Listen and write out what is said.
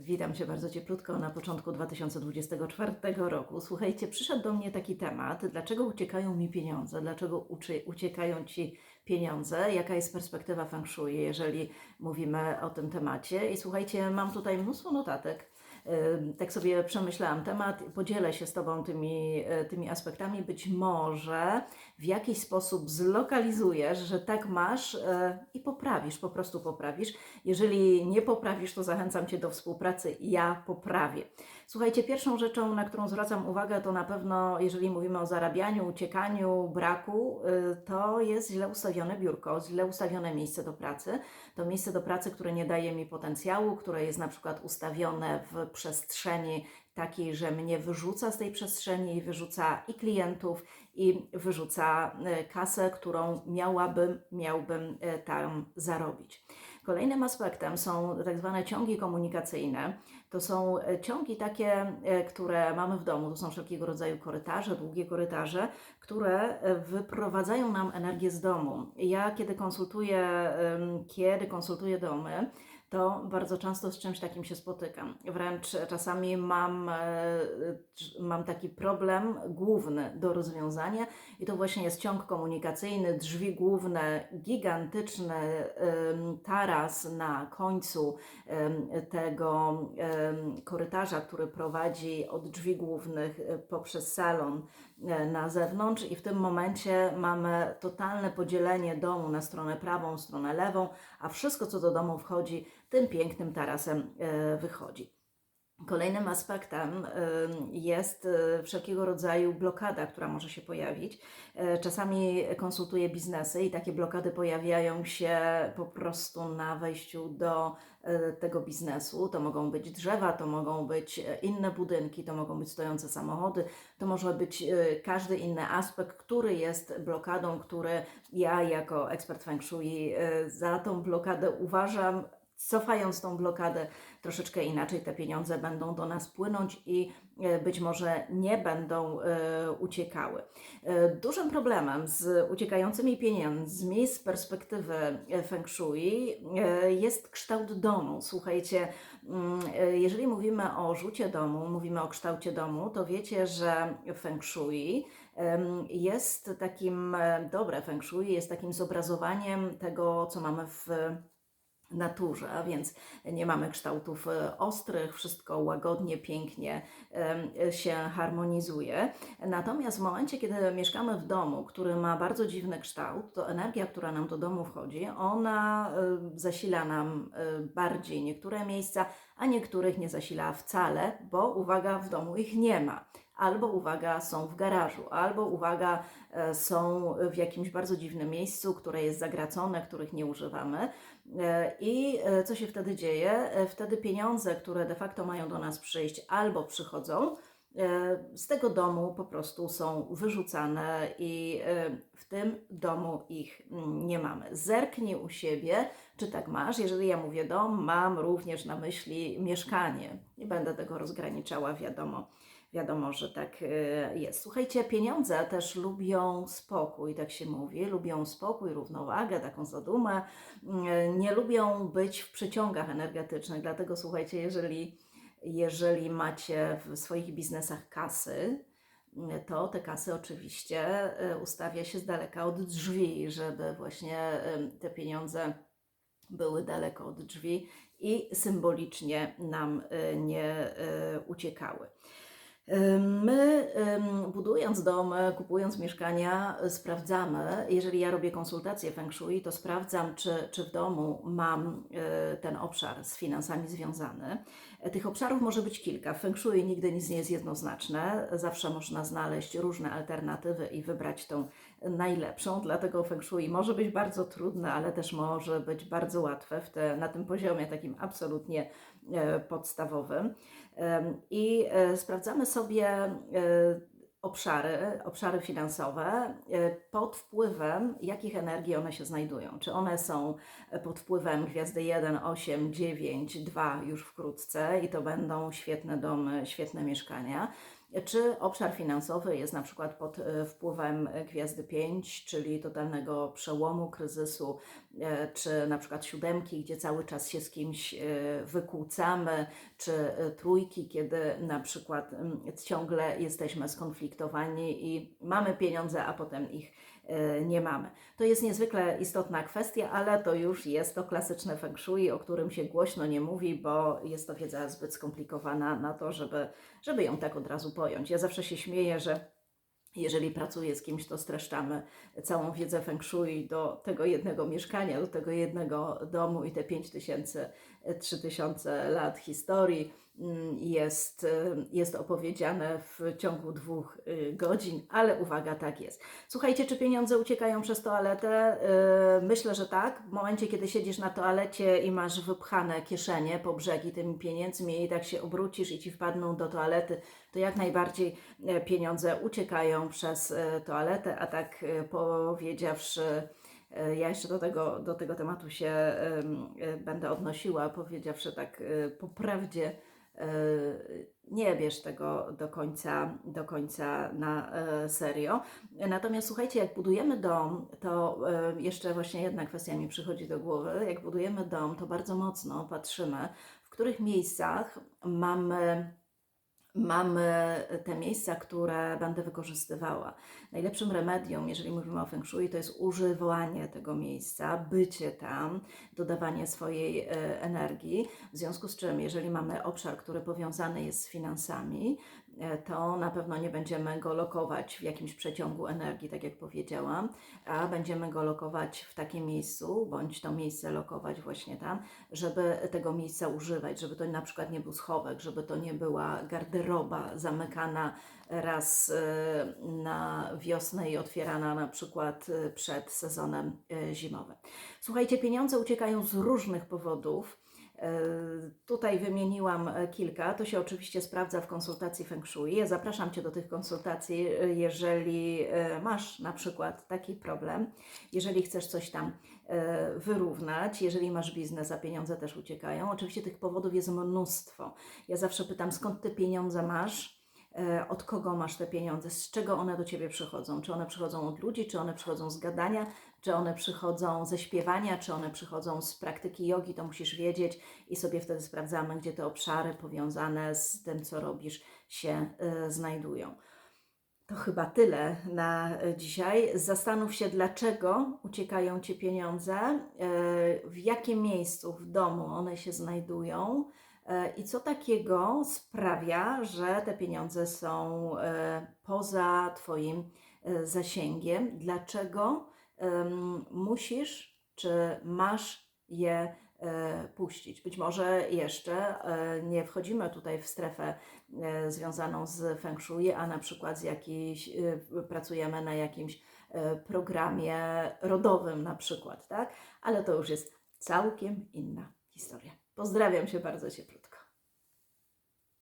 Witam Cię bardzo cieplutko na początku 2024 roku. Słuchajcie, przyszedł do mnie taki temat, dlaczego uciekają mi pieniądze, dlaczego uciekają Ci pieniądze, jaka jest perspektywa feng shui, jeżeli mówimy o tym temacie. I słuchajcie, mam tutaj mnóstwo notatek. Tak sobie przemyślałam temat, podzielę się z Tobą tymi, e, tymi aspektami. Być może w jakiś sposób zlokalizujesz, że tak masz e, i poprawisz, po prostu poprawisz. Jeżeli nie poprawisz, to zachęcam Cię do współpracy, ja poprawię. Słuchajcie, pierwszą rzeczą, na którą zwracam uwagę, to na pewno, jeżeli mówimy o zarabianiu, uciekaniu, braku, y, to jest źle ustawione biurko, źle ustawione miejsce do pracy. To miejsce do pracy, które nie daje mi potencjału, które jest na przykład ustawione w przestrzeni takiej, że mnie wyrzuca z tej przestrzeni i wyrzuca i klientów, i wyrzuca y, kasę, którą miałabym, miałbym y, tam zarobić. Kolejnym aspektem są tak zwane ciągi komunikacyjne. To są e, ciągi takie, e, które mamy w domu. To są wszelkiego rodzaju korytarze, długie korytarze, które e, wyprowadzają nam energię z domu. Ja, kiedy konsultuję, kiedy konsultuję domy, to bardzo często z czymś takim się spotykam. Wręcz czasami mam, e, mam taki problem główny do rozwiązania i to właśnie jest ciąg komunikacyjny, drzwi główne, gigantyczny taras na końcu tego korytarza, który prowadzi od drzwi głównych e, poprzez salon e, na zewnątrz i w tym momencie mamy totalne podzielenie domu na stronę prawą, stronę lewą, a wszystko co do domu wchodzi, tym pięknym tarasem e, wychodzi. Kolejnym aspektem ym, jest y, wszelkiego rodzaju blokada, która może się pojawić. E, Czasami konsultuję biznesy i takie blokady pojawiają się po prostu na wejściu do e, tego biznesu. To mogą być drzewa, to mogą być e, inne budynki, to mogą być stojące samochody, to może być e, każdy inny aspekt, który jest blokadą, który ja jako ekspert feng shui e, za tą blokadę uważam, cofając tą blokadę troszeczkę inaczej, te pieniądze będą do nas płynąć i e, być może nie będą e, uciekały. E, Dużym problemem z uciekającymi pieniędzmi z perspektywy feng shui jest kształt domu. Słuchajcie, mm, jeżeli mówimy o rzucie domu, mówimy o kształcie domu, to wiecie, że feng shui jest takim, dobre feng shui jest takim zobrazowaniem tego, co mamy w naturze, a więc nie mamy kształtów e, ostrych, wszystko łagodnie, pięknie się harmonizuje. Natomiast w momencie, kiedy mieszkamy w domu, który ma bardzo dziwny kształt, to energia, która nam do domu wchodzi, ona e, zasila nam e, bardziej niektóre miejsca, a niektórych nie zasila wcale, bo uwaga, w domu ich nie ma. Albo uwaga, są w garażu, albo uwaga, e, są w jakimś bardzo dziwnym miejscu, które jest zagracone, których nie używamy. E, I e, co się wtedy dzieje? Wtedy pieniądze, które de facto mają do nas przyjść, albo przychodzą, z tego domu po prostu są wyrzucane i w tym domu ich mm, nie mamy. Zerknij u siebie, czy tak masz. Jeżeli ja mówię dom, mam również na myśli mieszkanie. Nie będę tego rozgraniczała, wiadomo. Wiadomo, że tak e, jest. Słuchajcie, pieniądze też lubią spokój, tak się mówi. Lubią spokój, równowagę, taką zadumę. Mm, Nie lubią być w przeciągach energetycznych. Dlatego słuchajcie, jeżeli, jeżeli macie w swoich biznesach kasy, mm, to te kasy oczywiście e, ustawia się z daleka od drzwi, żeby właśnie te pieniądze były daleko od drzwi i symbolicznie nam e, nie e, uciekały. My, budując dom, kupując mieszkania, sprawdzamy, jeżeli ja robię konsultację feng shui, to sprawdzam, czy, czy w domu mam y, ten obszar z finansami związany. E, Tych obszarów może być kilka. W feng shui nigdy nic nie jest jednoznaczne. Zawsze można znaleźć różne alternatywy i wybrać tą najlepszą. Dlatego feng shui może być bardzo trudne, ale też może być bardzo łatwe w te, na tym poziomie takim absolutnie e, podstawowym. I e, sprawdzamy sobie e, obszary, obszary finansowe pod wpływem, jakich energii one się znajdują. Czy one są pod wpływem gwiazdy 1, 8, 9, 2 już wkrótce i to będą świetne domy, świetne mieszkania. Czy obszar finansowy jest na przykład pod e, wpływem gwiazdy 5, czyli totalnego przełomu, kryzysu, e, czy na przykład siódemki, gdzie cały czas się z kimś e, wykłócamy, czy trójki, kiedy na przykład mm, ciągle jesteśmy skonfliktowani i mamy pieniądze, a potem ich nie mamy. To jest niezwykle istotna kwestia, ale to już jest to klasyczne feng shui, o którym się głośno nie mówi, bo jest to wiedza zbyt skomplikowana na to, żeby, żeby ją tak od razu pojąć. Ja zawsze się śmieję, że jeżeli pracuję z kimś, to streszczamy całą wiedzę feng shui do tego jednego mieszkania, do tego jednego domu i te 5000, 3000 lat historii jest, jest opowiedziane w ciągu dwóch y, godzin, ale uwaga, tak jest. Słuchajcie, czy pieniądze uciekają przez toaletę? Y, myślę, że tak. W momencie, kiedy siedzisz na toalecie i masz wypchane kieszenie po brzegi tymi pieniędzmi i tak się obrócisz i ci wpadną do toalety, to jak najbardziej e, pieniądze uciekają przez e, toaletę, a tak e, powiedziawszy, ja jeszcze do tego, do tego tematu się będę odnosiła, powiedziawszy tak po prawdzie, nie bierz tego do końca, do końca na serio. Natomiast słuchajcie, jak budujemy dom, to jeszcze właśnie jedna kwestia mi przychodzi do głowy. Jak budujemy dom, to bardzo mocno patrzymy, w których miejscach mamy mamy te miejsca, które będę wykorzystywała. Najlepszym remedium, jeżeli mówimy o Feng Shui, to jest używanie tego miejsca, bycie tam, dodawanie swojej e, energii. W związku z czym, jeżeli mamy obszar, który powiązany jest z finansami, to na pewno nie będziemy go lokować w jakimś przeciągu energii, tak jak powiedziałam, a będziemy go lokować w takim miejscu, bądź to miejsce lokować właśnie tam, żeby tego miejsca używać, żeby to na przykład nie był schowek, żeby to nie była garderoba zamykana raz e, na wiosnę i otwierana na przykład e, przed sezonem zimowym. Słuchajcie, pieniądze uciekają z różnych powodów. E, tutaj wymieniłam e, kilka, to się oczywiście sprawdza w konsultacji Feng Shui. Ja zapraszam Cię do tych konsultacji, e, jeżeli masz na przykład taki problem, jeżeli chcesz coś tam wyrównać, jeżeli masz biznes, a pieniądze też uciekają. Oczywiście tych powodów jest mnóstwo. Ja zawsze pytam, skąd te pieniądze masz? Od kogo masz te pieniądze, z czego one do ciebie przychodzą. Czy one przychodzą od ludzi, czy one przychodzą z gadania, czy one przychodzą ze śpiewania, czy one przychodzą z praktyki jogi, to musisz wiedzieć i sobie wtedy sprawdzamy, gdzie te obszary powiązane z tym, co robisz, się y, znajdują. To chyba tyle na dzisiaj. Zastanów się, dlaczego uciekają ci pieniądze, y, w jakim miejscu w domu one się znajdują I co takiego sprawia, że te pieniądze są poza Twoim zasięgiem? Dlaczego musisz czy masz je puścić? Być może jeszcze nie wchodzimy tutaj w strefę związaną z Feng Shui, a na przykład z jakiejś, pracujemy na jakimś programie rodowym na przykład, tak? Ale to już jest całkiem inna historia. Pozdrawiam się bardzo cieplutko.